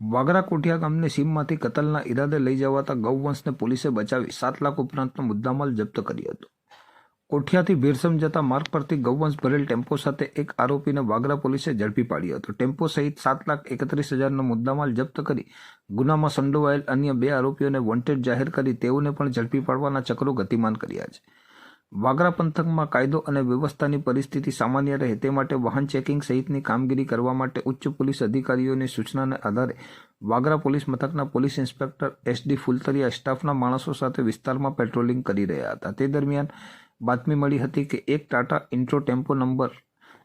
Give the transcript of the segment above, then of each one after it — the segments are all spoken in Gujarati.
વાગરા કોઠિયા ગામની સીમમાંથી કતલના ઈરાદે લઈ જવાતા ગૌવંશને પોલીસે બચાવી સાત લાખ ઉપરાંતનો મુદ્દામાલ જપ્ત કર્યો હતો. કોઠિયાથી ભીરસમ જતા માર્ગ પરથી ગૌવંશ ભરેલ ટેમ્પો સાથે એક આરોપીને વાગરા પોલીસે ઝડપી પાડ્યો હતો. ટેમ્પો સહિત સાત લાખ એકત્રીસ હજારનો મુદ્દામાલ જપ્ત કરી ગુનામાં સંડોવાયેલ અન્ય બે આરોપીઓને વોન્ટેડ જાહેર કરી તેઓને પણ ઝડપી પાડવાના ચક્રો ગતિમાન કર્યા છે. વાગરા પંથકમાં કાયદો અને વ્યવસ્થાની પરિસ્થિતિ સામાન્ય રહે તે માટે વાહન ચેકિંગ સહિતની કામગીરી કરવા માટે ઉચ્ચ પોલીસ અધિકારીઓની સૂચનાને આધારે વાગરા પોલીસ મથકના police inspector S D Phultariya સ્ટાફના માણસો સાથે વિસ્તારમાં પેટ્રોલિંગ કરી રહ્યા હતા. તે દરમિયાન બાતમી મળી હતી કે એક Tata Intra tempo number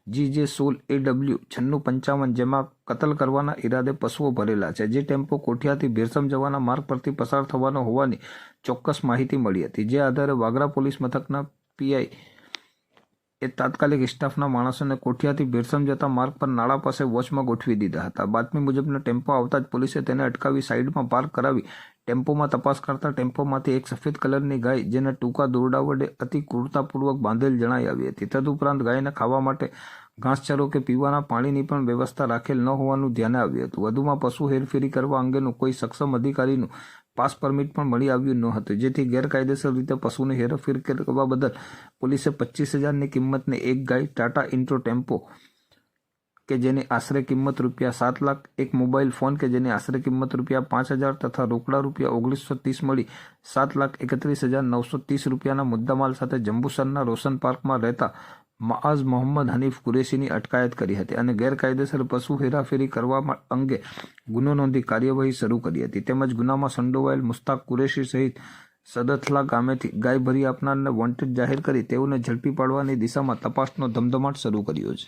G J solve A W છન્નું પંચાવન જેમાં કતલ કરવાના ઈરાદે પશુઓ ભરેલા છે, જે ટેમ્પો કોઠિયાથી ભેરસમ જવાના માર્ગ પરથી પસાર થવાનો હોવાની ચોક્કસ માહિતી મળી હતી. જે આધારે વાગરા પોલીસ મથકના પીઆઈ એ તાત્કાલિક સ્ટાફના માણસોને કોઠિયાથી ભેરસમ જતા માર્ગ પર નાળા પાસે વોચમાં ગોઠવી દીધા હતા. બાતમી મુજબનો ટેમ્પો આવતા જ પોલીસે તેને અટકાવી સાઈડમાં પાર્ક કરાવી ટેમ્પોમાં તપાસ કરતા ટેમ્પોમાંથી એક સફેદ કલરની ગાય, જેને ટૂંકા દોરડા વડે અતિ ક્રૂરતાપૂર્વક બાંધેલ જણાઈ આવી હતી. તદુપરાંત ગાયને ખાવા માટે ઘાસચારો કે પીવાના પાણીની પણ વ્યવસ્થા રાખેલ ન હોવાનું ધ્યાને આવ્યું હતું. વધુમાં પશુ હેરફેરી કરવા અંગેનું કોઈ સક્ષમ અધિકારીનું પાસ પરમિટ પણ મળી આવ્યું ન હતું. જેથી ગેરકાયદેસર રીતે પશુની હેરફેર કરવા બદલ પોલીસે પચીસ હજારની કિંમતને એક ગાય ટાટા ઇન્ટ્રો ટેમ્પો, કે જેની આશરે કિંમત રૂપિયા સાત લાખ, એક મોબાઈલ ફોન કે જેની આશરે કિંમત રૂપિયા પાંચ હજાર તથા રોકડા રૂપિયા ઓગણીસો ત્રીસ મળી સાત લાખ એકત્રીસ હજાર નવસો ત્રીસ રૂપિયાના મુદ્દામાલ સાથે જંબુસરના રોશન પાર્કમાં રહેતા માઆઝ મોહમ્મદ હનીફ કુરેશીની અટકાયત કરી હતી અને ગેરકાયદેસર પશુ હેરાફેરી કરવા અંગે ગુનો નોંધી કાર્યવાહી શરૂ કરી હતી. તેમજ ગુનામાં સંડોવાયેલ મુસ્તાક કુરેશી સહિત સદથલા ગામેથી ગાય ભરી આપનારને વોન્ટેડ જાહેર કરી તેઓને ઝડપી પાડવાની દિશામાં તપાસનો ધમધમાટ શરૂ કર્યો છે.